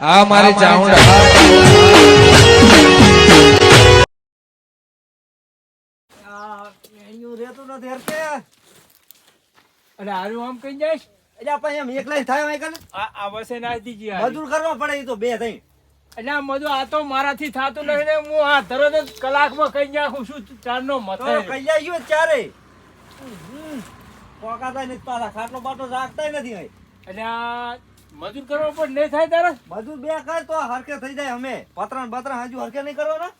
આ મારી ચાઉંડા આ એનું રહેતું નથી હરકે અને હારું આમ કઈ જઈશ એટલે આપણે એમ એકલા થાય એમ એકલા આ આ વસે ના દીજી મજૂર કરવા પડે ઈ તો બે થઈ. એટલે બધું આ તો મારાથી થાતું નથી ને હું આ તરત જ કલાકમાં કઈ નાખું છું ચારનો તો મથે કઈ જાય ચારે. પોકાતા નથી પાછા ખાટલો બાટલો રાખતા નથી એટલે આ મજૂર કરવા પણ નહીં થાય તારે? મજૂર બે કર તો હરકે થઈ જાય અમે. પતરા બતરા હજુ હરકે નહીં કરવાના?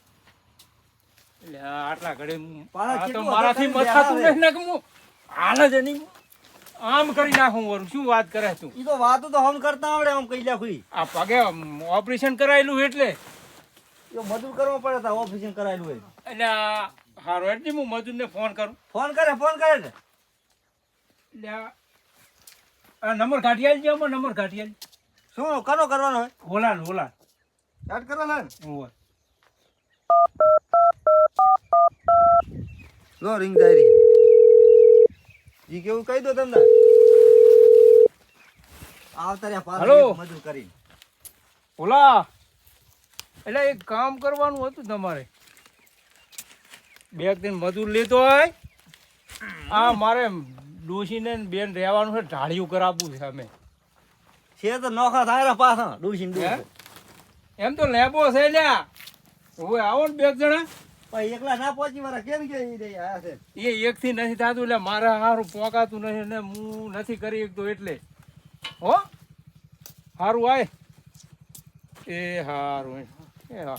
એટલે આટલા ઘડી આ તો મારાથી મથાતું નહીં ને હું હાલ જ એની આમ કરી નાખું વરું. શું વાત કરે તું? ઈ તો વાતો તો હમ કરતા આવડે આમ કહી લાખું આ પગે ઓપરેશન કરાયેલું એટલે. એ મજૂર કરવો પડે તા ઓપરેશન કરાયેલું હોય. એટલે હારું એટલે હું મજૂરને ફોન કરું. ફોન કરે ફોન કરે ને. એટલે નંબર કાઢી આલજો આમાં નંબર કાઢી આલજો. શું કનો કરવાનો હોય? ઓલા ને ઓલા સ્ટાર્ટ કરો ને? ઓવે. લો રિંગ ડાયરી ઈ કેવું કહી દો તમને? આવતા રહ્યા પાછો મજૂર કરી ઓલા એટલે એક કામ કરવાનું હતું તમારે. બે દિન મજૂર લેતો હોય આ મારે ડોશીને ને બેન રહેવાનું છે ઢાળિયું કરાવવું છે અમે. છે તો નોખા થાય પાછા ડૂસીને હે? એમ તો લેબો છે લ્યા. હવે આવો ને બે જણા. પણ એકલા ના પહોંચી વાળા કેમ કે એ એકથી નથી થતું એટલે મારે સારું પોકાતું નથી ને હું નથી કરી શકતો એટલે. હો? સારું આય. એ સારું એ હા.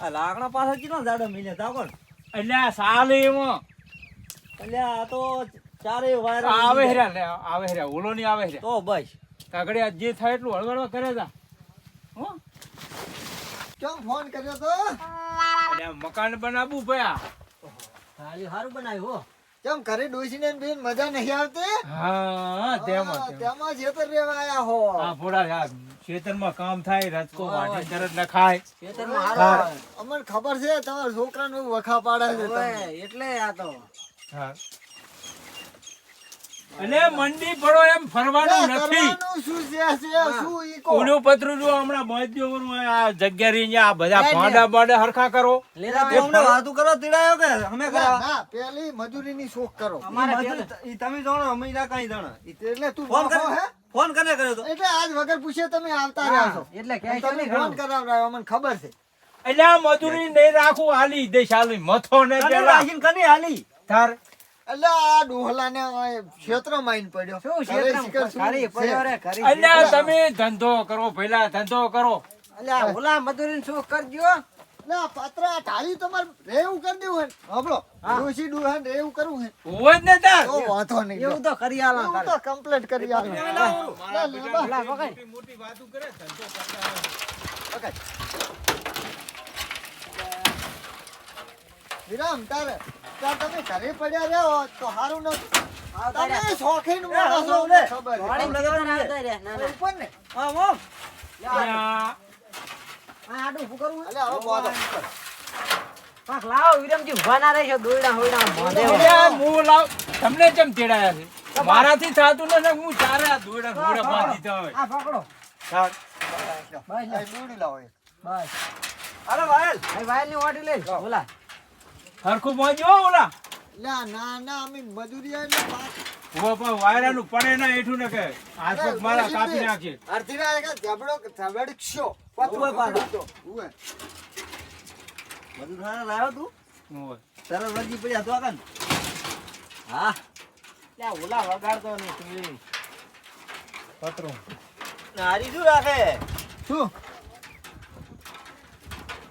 આ લાકડા પાછળ કેટલા જાડો મિલે તા કોણ? એટલે સાલે એમાં. એટલે આ તો ચારે વાયર આવે હેરા લે આવે હેરા ઓલો ની આવે હેરા તો બસ. કાગડી જે થાય એટલું હળવળવા કરે તા હો? કેમ ફોન કર્યો તો? મકાન બનાવવું ભયા. સારી સારું બનાવ્યું હો. કેમ ઘરે ડોસીને બેન મજા નહીં આવતી? હા તેમાં તેમાં. જેતર રેવા આયા હો. આ ભોળા આ ખેતરમાં કામ થાય રચકો વાટી તરત નખાય. ખેતરમાં હા. અમને ખબર છે તમારા છોકરાને વખા પાડે છે એટલે આ તો. હા. એટલે મંડી પડો એમ ફરવાનું નથી. કરવાનું શું છે છે શું ઈ કહો. ઓલું પતરું જો હમણાં બાંધ્યો આ જગ્યા રહી આ બધા ભાંડા ભાંડા હરખા કરો. વાતું કરો તીડાયો કે? અમે ના, કરા. ના પેલી મજૂરીની શોખ કરો. તમે જાણો અમે ના કઈ જાણો. એટલે તું ફોન કરો હે? ફોન કરે કર્યો તો? એટલે આજ વગર પૂછે તમે આવતા રહ્યા છો એટલે કે તમે ફોન કરાવડાવ્યો અમને ખબર છે. એટલે આ મજૂરી નહીં રાખું હાલી દેશ હાલી મથો ને પેલા. રાખીને કને હાલી? તાર એટલે આ ડોહલાને ક્ષેત્રમાં માઈન પડ્યો. ઘરે શિખર શું? છે? એટલે આ તમે ધંધો કરો પેલા ધંધો કરો. એટલે આ પાત્રા ઢાળી તમારે રેવું કરી દેવું હે. હબળો ડોશી ડોહા ને રેવું કરવું હે હોય ને તાર. તો વાંધો નહીં. એવું તો કરી એવું તો કમ્પ્લીટ કરી આલો. મારા લે, મોટી વાતો કરે ધંધો કરતા હોય. વિરામ તારે ત્યાં તમે ઘરે પડ્યા રહ્યો તો સારું નથી તમે શોખીન માણસ છો, લે. ખબર. ઉપર ને. આમ આમ ત્યાં અલે હવે બોલો. એટલે આ હું? લાવ તમને કેમ તેડાયા છે? મારાથી થતું નથી હું ચારે આ દોડા દોડા બાંધી દીધા હોય. તાર. આ દોડી લાવો એક. અરે વાયલ. હરખું પહોંચ્યો ઓલા. લા, ના ના અમે મજૂરી આવીને પાછ- ઊભો પણ વાયરાનું પડે ના એઠું ને કે હાથ પગ મારા કાપી નાખે એક ઝબડો. ઉવે. બધું સારા લાવ્યો તું પડ્યા હા. પતરું હારી શું રાખે? શું?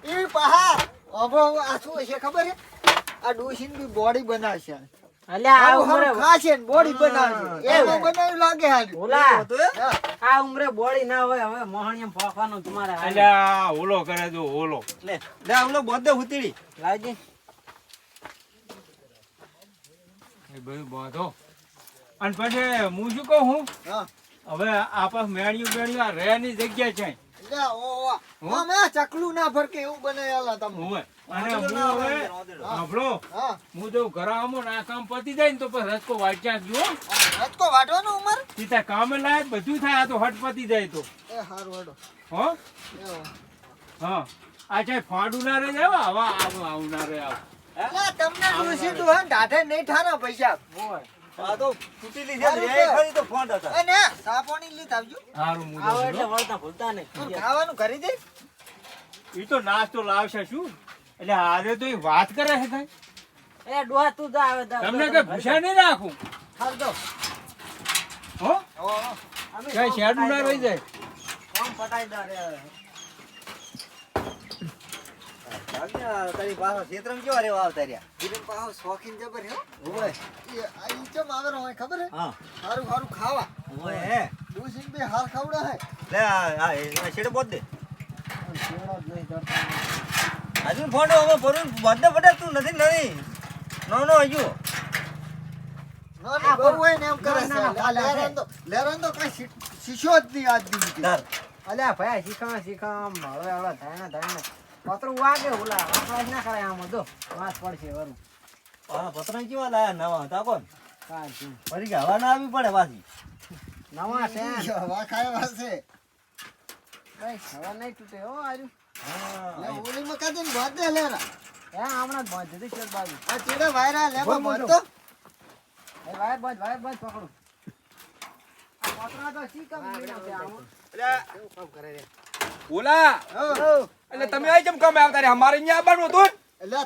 એ પહા આ શું છે ખબર છે? આ ડોશીની બોડી બનાવશે ખાશે ને બોડી બનાવશે બનાવ્યું લાગે આ ઉમરે બોડી ના હોય હવે મોહણીયમ ફોફાનું તમારે હાલે. ઓલો કરે જો ઓલો. લે. લે ઓલો બધે હુતીડી લાવજે. એ બધું બાંધો. અને પછી હું શું કહું હું? હવે આપસ મેળ્યું મેળ્યું આ રહેની જગ્યા છે. ચકલું ના ફરકે એવું બનાવેલા તમે. ઓવે. અને હું હવે સાંભળો હું. જો ઘરે આવું ને આ કામ પતી જાય ને તો પછી રસકો વાંચ્યા ગયો રસકો વાટવાનો ઉમર? સીધા કામે લાયક બધું થાય આ તો હટ પતી જાય તો. એ હારું હેડો હો? હા. આ ચાહે ફાડું ના રે જાવ આવા આવું આવું ના રે આવું. તમને ડોશી ડોહાને ઢાઢે નહીં ઠારા પૈસા. આ તો તૂટેલી છે ને, એ ખરી તો ફોન હતા. અને ચા પાણી આવજો. હારું મુજો આવો એટલે વળતા ભૂલતા નહીં. ખાવાનું કરી દે ઈ તો નાસ્તો લાવશે શું? એટલે આજે તો એ વાત કરે છે કઈ? એ ડોહા તું જા આવે તમને કઈ ભૂસા નહીં રાખું? હાલ દો. હો? કઈ શેડું ના રહી જાય? કોમ પટાઈ દા રે તારી પાસે ક્ષેત્રમાં કેવા રેવા આવતા રહ્યા ધીરે પાહો શોખીન જબર હે. એ આ ચમ હોય ખબર હે હા. હારું હારું ખાવા. હે. ડોશીને બે હાર ખાવડા હે. લે આ આ દે. જ નહીં કરતા. હજુ ફોટો હવે ભરું બધે બધે તું નથી નહીં નો નો હજુ. નાની બહુ હોય ને એમ કરે ના, ના, છે આ ના, લેરન તો લેરન તો શીશો જ નહીં આજ દી અલ્યા ભાઈ શીખા શીખા હવે હવે થાય ને થાય ને પતરું વાગે ઓલા. વાસ ના કરે આમ તો વાસ પડશે વરું. આ પતરા કેવા લાયા? નવા હતા કોણ? ફરી કે હવા ના આવી પડે પાછી. નવા છે. હવા છે કઈ હવા નહીં તૂટે હો આર્યું. લે હા ઓલી માં કાઢીને બાંધ દે લેરા એ હમણાં જ બાંધી છે બાજુ. આ ચેડે વાયરા લેવા બોલ, બોલ, તો એ વાયર બાંધ વાયર બાંધ પકડું. આ તો શી કામ લીધા છે આમાં? કેવું કામ કરે રે? ઓલા એટલે તમે આઈ કેમ કામે આવતા રે અમારે અહીંયા આવવાનું હતું એટલે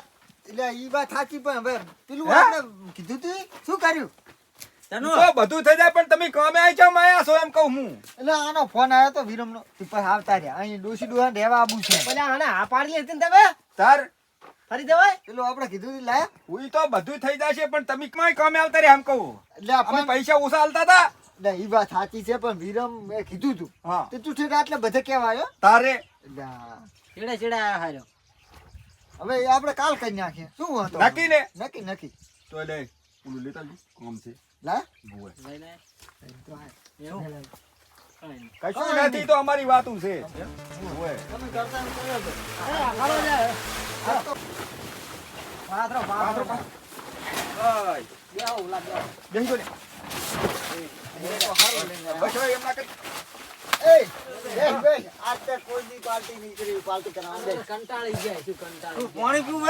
એટલે ઈ વાત સાચી પણ હવે પેલું કીધું તું શું કર્યું? તો બધું થઈ જાય પણ તમે કામે આઈ કેમ માયા છો એમ કહું હું. એટલે આનો ફોન આવ્યો તો વિરમનો. ઈ પછી આવતા રહ્યા અહીં ડોસી ડોહા રહેવા આબુ છે. પેલા આને આ પાડી લેતી ને તમે? તાર. ફરી દેવાય પેલું આપણે કીધું તું લાયા. હું તો બધું થઈ જશે પણ તમે કમાય કામે આવતા રે એમ કહું. એટલે આપણે પૈસા ઓછા આલતા હતા. ના ઈ વાત સાચી છે પણ વિરમ મેં કીધું તું. હા. તે તું ઠેઠ આટલે બધે કેવા આવ્યો તારે. એટલે છેડે છેડે આયા હાર્યો હવે આપણે કાલ કરી નાખીએ. શું નક્કી ને? નક્કી નક્કી. તો લે. ઓલું લેતા જી કામ છે. લે? નહીં. કશું નથી તો અમારી વાતું છે. બેસી જો એ તો હારું લઈને આવ્યા. બસ હવે એમના કર- એય, બેસ, બેસ. આજ તે કોઈ દી પાર્ટી નહીં કરી, પાર્ટી કંટાળી જાય શું પાણી પીવું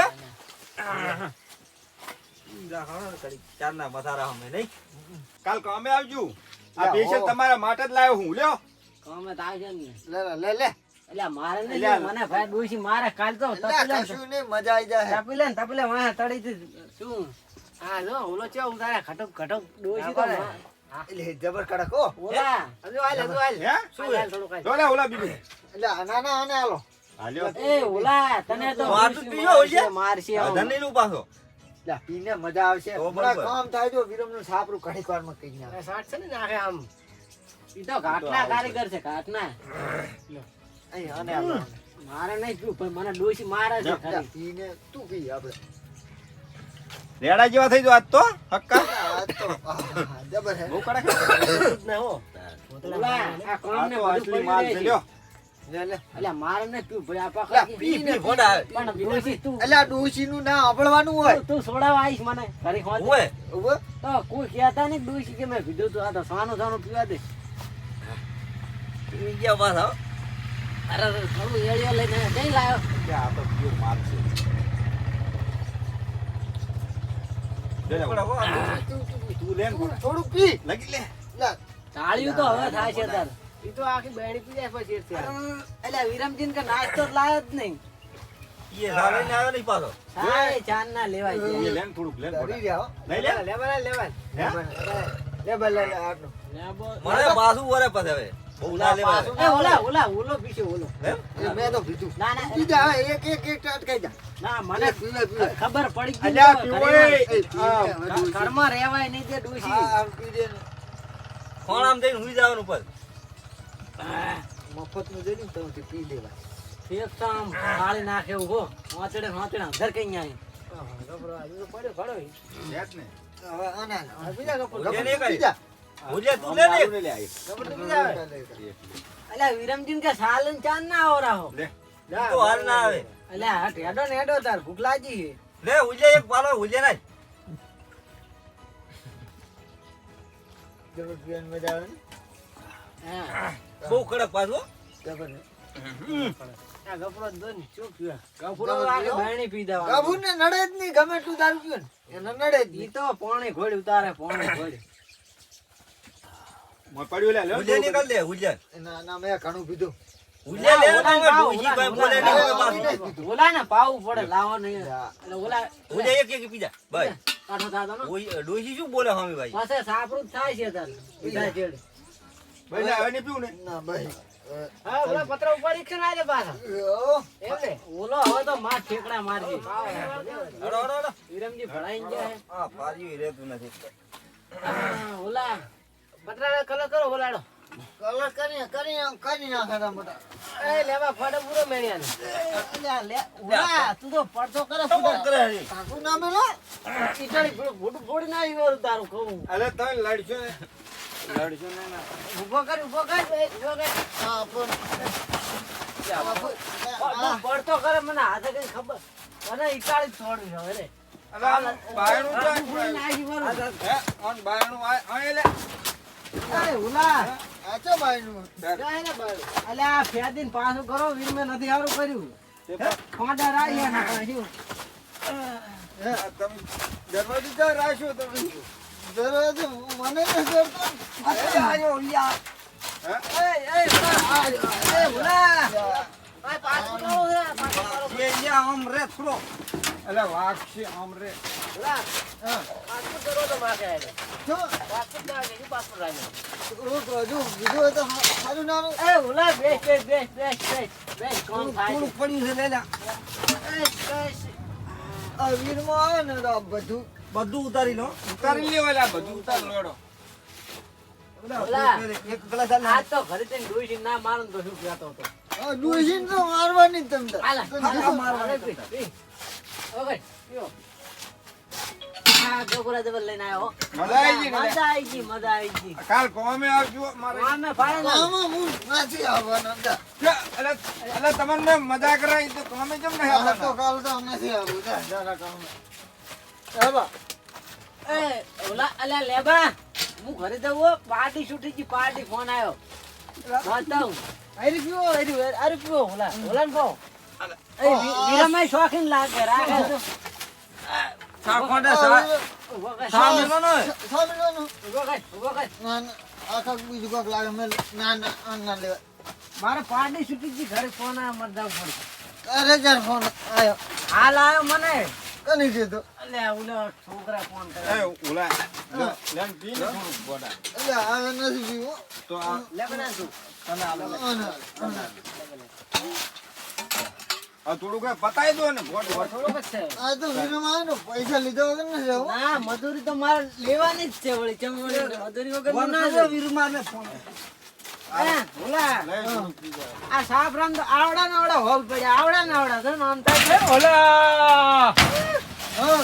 હે ચાર અમે નહીં? કાલ કામે આવજો. આ લે, તમારા માટે જ લાવ્યો હું લ્યો. કામે તો ને. લે, લે, લે, લે. એટલે મારે નહીં મને ભાઈ ડોશી મારે કાલ તો તપલે શું નહીં, મજા આવી જાય તપલે ને તપી વાહ તડી શું? હા જો ઓલો ચો ઉતારે ખટક ખટક ડોશી તો. એટલે જબર કડક ઓલા. હજુ આલે હજુ આલે હે? શું આલે થોડું કાઈ જો લે ઓલા બીબી એટલે ના ના આને આલો હાલ્યો. એ ઓલા તને તો માર પીયો હોય છે? આ આવું. પાછો. પીને મજા આવશે. હમણાં કામ થાય તો વિરમનું સાપરું ઘડીક વારમાં કહી નાખે. આ શાક છે ને નાખે આમ. ઈ તો ઘાટના કારીગર છે ઘાટના. અહીં મારે નહીં પીવું પણ મને ડોસી મારે છે પીને તું પી આપણે રેડા જેવા થઈ જો આજ તો હક્કા? તો જબર હે. બહુ કડક ને ભાઈ આ ડોશીનું ના મેં માલ છે થોડું પી. લગી લે. તાળિયું તો હવે થાય છે તાર. ઈ તો આખી બેડી પી જાય પછી એટલે વિરમજીન કે નાસ્તો લાયો જ નહીં. એ ને આવ્યો નહીં પાછો? સાય ચાન ના લેવાય એ થોડુંક. રહ્યા લે? લે આટલું. મને પાછું વરે પછી હવે. બહુ ના લેવાય. એ ઓલા ઓલા ઓલો પીછે ઓલો. મેં તો પીધું ના ના એક એક એક અટકાઈ જા. ના મને મને પીવે પીવે. ખબર પડી ગઈ અલ્યા પીવો ઘરમાં- એ. એ રહેવાય નહીં તે ડોશી. આમ પી દે હુઈ જવાનું પર મફતનું જોઈ ને તો પી લેવા એક તો આમ ફાળી નાખે ઊભો વાંચડે વાંચડે અંદર કઈ આવી પડ્યો પડ્યો લે જ ને. હવે આને હાલ. બીજા કપૂર લે ને પી કઈ. જા. હુજે તું લે ને મારું ને લે આ એક. કપૂર તો બીજા આવે. લે, લે. અલ્યા વિરમજીન કે સાલ ચાંદ ના આવરાહો તો હાલ ના આવે અલ્યા હટ હેડો તાર ભૂખ લાગી લે ઉજે એક પાલો ઉજે ના જબર પીવાની મજા આવે ને હા બહુ કડક પાછો. જબર ને. આ ગફરો દો ને શું પીવા ગફરો ગફરો આગે પીવો? બાયણી પી દેવાનો. ગાભુને નડે જ નહીં ગમે એટલું દારૂ પીવે ને એને નડે જ ઈ નહીં તો પોણી ઘોડી ઉતારે પોણી ઘોડી મોય પડ્યું લે, લે. ઉજે નીકળ દે ઉજે ના ના મેં ઘણું પીધું ઉજે લે ઓલા નહીં ને પાવું. પડે લાવવાનું હા. ઓલા એક એક પીજા ભાઈ કાઠો થાતો ને? શું બોલે હમી ભાઈ પાસે સાપરું થાય છે તાર. બીજા ચેડે ભાઈ લે, હવે નહીં પીવું ને ના ભાઈ હા ઓલા પત્ર ઉપાડી છે ને પાછા ઓ, ઓલો હવે તો માર ઠેકડા મારજે હડો હડો હડો વિરમજી ભણાઈ ગયા હે. આ પાર્યું નથી ઓલા પતરા કલર કરો ઓલાડો કલર કરી કરી કરી નાખે તા મોટા એ લેવા ફાડે પૂરો મેણિયાને અલ્યા લે ઓલા તું તો પડતો કરે કરે ના મેલો ઈટાળી ફોડ ફોડ ના તારું કહું અરે તમે લડશો ને લડશો ને ઊભો કર. ઊભો કર. ઊભો. કર હા પણ પડતો કરે મને હાથે કઈ ખબર. મને ઈટાળી છોડવી હવે રે બાયણું બાયણું આ આ લે. અલ્યા પાછું કરો વીરમે નથી સારું કર્યું. ફોંડા રાખ્યા ના કાંઈ શું. હે, આ તમે દરવાજો રાખ્યો તમે? મને આયો. હે? એ, એ, એ. આ છે, એ આમ રે થોડો અલા વાઘ આમ રે હા કરો તો માગે આને. જો પાછું જ લાગે, શું પાછું લાગે? રોક હજુ બીજું હોય તો સા- સારું ના એ, ઓલા, બેસ, બેસ, બેસ, બેસ, બેસ. બેસ, કોણ થાય છે? થોડું પડ્યું છે લે લે બેસ, બેસ. આ વીરમાં આવે ને બધું બધું ઉતારી લો ઉતારી લ્યો અલા બધું ઉતાર લોડો એક ગ્લાસ આલ તો ઘરે જઈને ડોશી ના મારું તો શું કહેતો હતો. આ તો મારવાની જ હાલા, તને હાલા, કીધું હાલા, મારવાની. પી, પી. ઓકે, પીઓ. આ જબર લઈને આવ્યો. મજા આવી ગઈ મજા આવી ગઈ, મજા આવી ગઈ. કાલ કોમે આવજો મારે ને. હું નથી આવવાનો અલા તમને મજા કરાવી તો કોમે કેમ નહીં આવતો તો કાલ તો નથી આવું જા જરા કામ એ, ઓલા, અલ્યા લેબા. હું ઘરે હો. પાર્ટી છૂટી ગઈ, પાર્ટી ફોન આવ્યો. બતાવું. આરી પીવો, આરી, આરી પીવો, ઓલા, ઓલાને કહો. એ, વીરામાંય શોખીન લાગે, રાખે તો. સા ખોંડે સા સા મેલો ને સાંભળવાનું ઊભો કર, ઊભો કર. ના ના આ કાંઈક બીજું કાંઈક લાગે મેં ના ના ના લેવાય મારે પાર્ટી છૂટી ગઈ, ઘરે ફોન આવ્યો, મારે જવું પડશે. અરે જાર ફોન આવ્યો હાલ આવ્યો મને કની કીધું અલ્યા ઓલો છોકરા ફોન કરે. ઉલા લે, લેન પી ને થોડુંક ગોડા. એટલે આવે નથી પીવું તો આ લે બના તું. તને આ આ ના. આ થોડુંક દો ને. છે. આ તો વીરમાં આવે પૈસા લીધા વગર ના મજૂરી તો મારે લેવાની જ છે વળી. ચમ મજૂરી વગર ના. વીરમાર ફોન આ સાફરાન તો આવડા ને આવડા હોલ પડ્યા આવડા ને આવડા તો આમ થાય છે. ઓલા હા.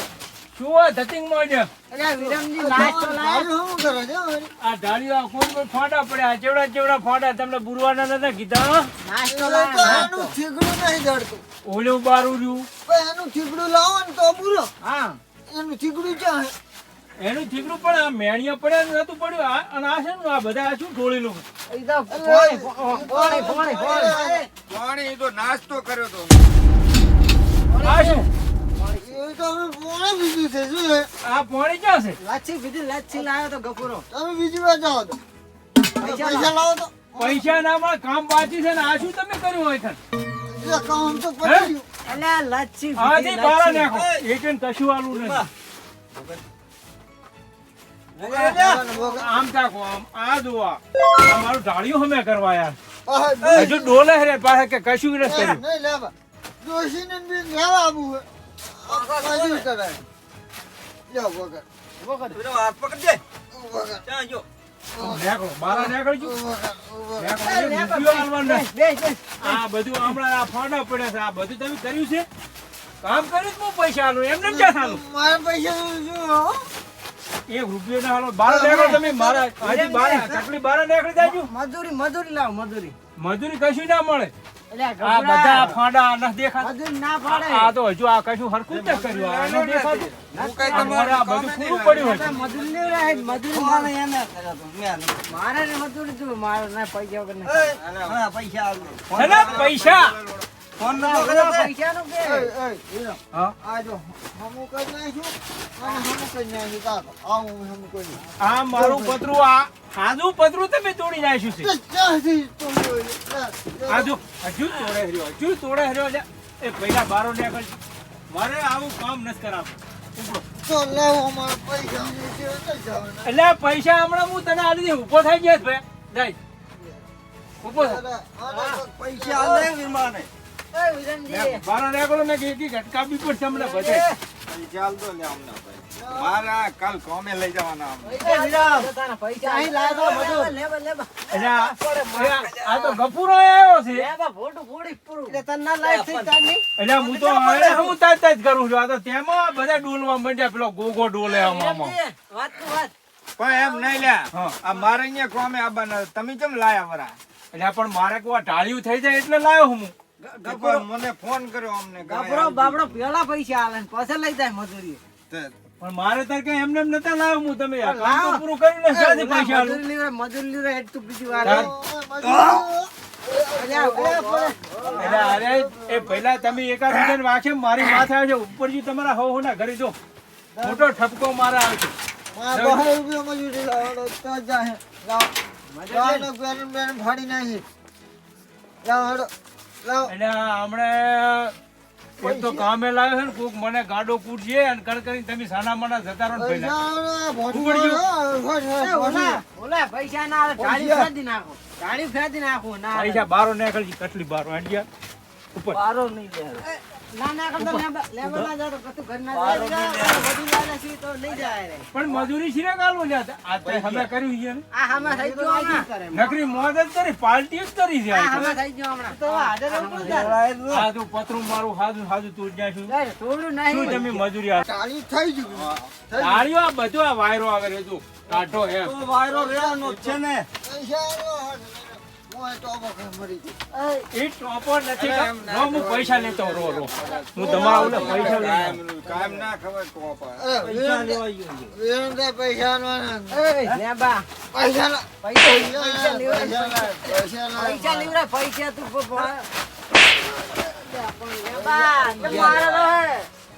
શું ધતિંગ મોડ્યો અલ્યા વિરમજી નાસ્તો લાયા ભાઈ શું કરે છે આ ઢાળીઓ આ કોઈ કોઈ ફાટા પડ્યા ચેવડા ચેવડા ફાટા તમને બુરવાના નતા કીધા નાસ્તો તો આનું નહીં જડતું ઓલું બારું રહ્યું. એનું આનું લાવો ને તો બુરો. હા. એનું થીગડું ક્યાં એનું ઠીકરું પણ આ મેણિયા પડ્યા ને નતું પડ્યું. આ- અને આ છે ને આ બધા આ શું ઢોળેલું પોણી, પોણી, પોણી, પોણી. પાણી તો નાસ્તો કર્યો તો. આ શું? એ તો અમે પોણે બીજું છે શું છે? આ પાણી ક્યાં છે? લચ્છી પીધી લચ્છી લાવ્યો તો ગફુરો. તમે બીજી વાર જાઓ તો. પૈસા પૈસા લાવો. તો. પૈસા ના માં કામ બાકી છે ને આ શું તમે કર્યું હોય કામ તો પતી ગયું. લચ્છી બારા નાખો એક કશું આલું નથી. આમ તાકો આમ. આ જોવા ઢાળિયું હમે કરવા યાર. હજુ ડોલે રે પાસે કે કશું કર્યું. નહીં લેવા. બી લેવા આવું લ્યો. હાથ પકડ દે. ત્યાં જો. આ બધું હમણાં પડ્યા છે. આ બધું તમે કર્યું છે? કામ કર્યું તો હું પૈસા આલું? એમને ક્યાં સાલું મારા પૈસા? એક રૂપિયો ના હાલો બાર નીકળો તમે મારા હજી બાર કેટલી બાર નીકળી જાજો મજૂરી મજૂરી લાવ મજૂરી. મજૂરી કશું ના મળે. આ બધા ફાંડા ન દેખાતા. મજૂર ના પાડે આ તો હજુ આ કશું હરખું જ કર્યું. આ ન દેખાતું. હું કઈ આ આ બધું પૂરું પડ્યું હોય. મજૂર રહે મારે. ને મજૂર તું મારે ના પૈસા વગર નહીં. પૈસા આલો. છે ને પૈસા? ફોન નંબર કર્યો તે? પૈસાનું કે હા આ જો, હમું કરી નાખ્યું અને હમું કરી નાખ્યું કાકો. આવું હમું કરી. આ મારું પતરું આ આજુ પતરું તમે તોડી નાખ્યું છે? લે, લે. આજુ હજુ તોડે હર્યો હજુ તોડે હર્યો છે એ પહેલા બારો ને કરજો મારે આવું કામ નથી કરાવવું પૈસા. એટલે પૈસા હમણાં હું તને આલી ઊભો થઈ ગયો ભાઈ જાય તો પૈસા આલે વિમાને. લે. મારે આ આ- આ- આ આ તેમાં બધા ડોલવા માંડ્યા પેલો ગોગો ડોલે આમાં આમાં. વિરમજી, વાત તો વાત. પણ એમ નહીં લ્યા હા. આ મારે અહીંયા કોમે આવવાના તમે કેમ લાયા વરા? એટલે પણ મારે કોઈ ટાળ્યું થઈ જાય એટલે લાવ્યો હું. મને ફોન કર્યો અમને કે બાબરો બાબરો પેલા પૈસા આલે પછી લઈ જાય મજૂરી પણ મારે તાર કઈ એમને એમ નતા લાવ્યો હું તમે કામ તો પૂરું કર્યું ને ક્યાંથી પૈસા આલું? મજૂરી લીવરે મજૂરી લીવરે હેડ તું બીજી વાર તાર- અલ્યા, અલ્યા, પડે. એટલે અરે એ પહેલા તમે એકાદ બીજાને વાંચે મારી માથે આવે છે ઉપરથી તમારા હો ના ઘરે જો મોટો ઠપકો મારા આવે છે મજૂરી લાવો, તો જાહે. લાવો. લાવો ને બેન બેન ફાડી નાખી. લાવો, આ હમણે એક તો કામે લાવ્યો છે ને કોક મને ગાડો કૂટશે અને કર કરીને તમે સાના માના જતા રહો. ઓલા, પૈસા ના આવે ગાડી પૈસા. ફેંદી નાખો. ગાડી ફેંદી નાખો ના પૈસા બારો નીકળજી કટલી બારો ઉપર. બારો નહીં પણ મજૂરી છે ને કાલવો લ્યા? આ તો અમે કર્યું છે ને? આ હામાં થઈ ગયો હમણાં. નકરી મોજ જ કરી પાર્ટી જ કરી છે તો. પતરું મારું સાધુ સાધુ તું જ્યાં છું થોડું નહીં. તમે મજૂરી થઈ ગયું. તાળીઓ આ બધું આ વાયરો આવે રે તું. કાઢો એમ. વાયરો રહેવાનો છે ને. હું એ ટોપો ખાઈ મરી ગયો. એ ટોપર નથી હું પૈસા લેતો રો રો હું તમારા ઓલા પૈસા લઈ કાયમ કાયમ ના ખબર કોપા અરે, વીરેન્દ્ર- વીરેન્દ્ર પૈસા આલવાના. એ પૈસા લા- પૈસા પૈસા પૈસા પૈસા લા- પૈસા લા- પૈસા તું રહે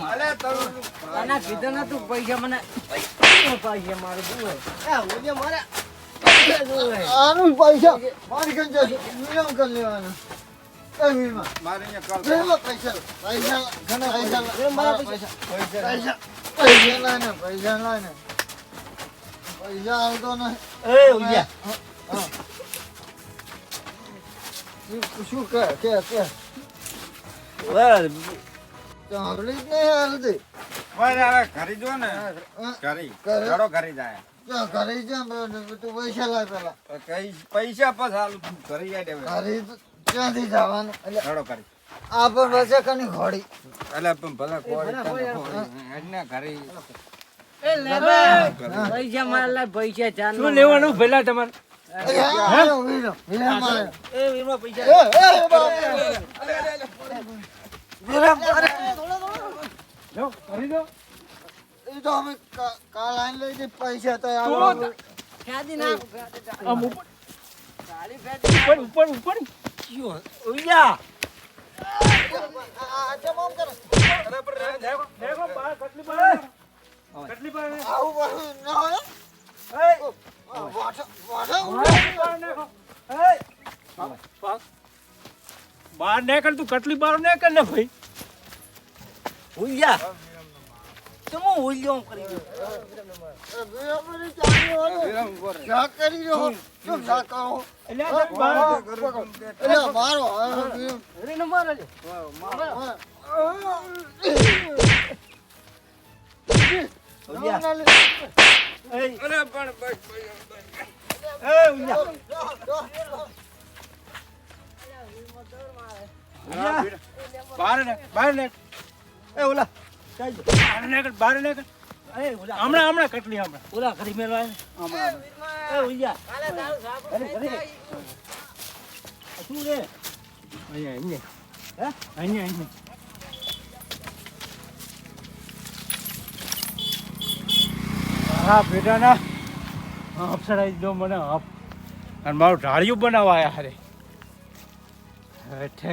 તને કીધું ને પૈસા મને પૈસા મારું દુએ મારે આનું પૈસા મારી કન વિરામ કરી લેવાના. એ વીમા. મારે અહીંયા કાલ વીમા પૈસા લા. પૈસા લા. ઘણા પૈસા લા. વિરમ મારા પૈસા પૈસા પૈસા લાય ને પૈસા લાય ને પૈસા આવતો ને એ શું- શું કે કે સાંભળી જ નહીં હાલતી મારે હવે ઘરે જો ને ઘરે ઘરે? ઘરે જાય ઘરે જા તું પૈસા લાય પેલા પૈસા પછી હાલું ઘરે જાય ઘરે ક્યાંથી જવાનું એટલે ચડો ઘરે આ પણ વચ્ચે કની ઘોડી એટલે પણ ભલે કોઈ ઘરે પૈસા મારા લા પૈસા શું લેવાનું પેલા તમારે વીરો, વીરો એ વીમા પૈસા એ, એ. જો કરી દો. એ તો અમે કા- કાલ આઈને લઈ જઈ પૈસા તો આલો. ફેદી નાખ આમ ઉપર. ગાડી ફેદી ઉપર ઉપર ઉપર. ઓયા આ ચમ આમ કરો. દેખો દેખો બાર કટલી બાર કટલી બાર આવું. બધું ન હોય. આ વાઠો- વાઠો. બાર નીકળ તું કટલી બાર નીકળ ને ભાઈ. ઓયા તું હું ઓલ્યો કરી. અરે પણ બસ, બસ. બહાર ને બહાર ને એ ઓલા. બહાર ને બહાર ને હમણાં હમણાં કટલી હમણાં. ઓલા ઘડી મેળવા હમણાં. એ ઉજા ઘરે ઘરે શું રે? અહીંયા અહીંયા. હે? અહીંયા અહીંયા. હા બેટા ના અપ્સરાઈ દો મને હાફ અને મારું ઢાળિયું બનાવવા આયા હારે. હેઠે.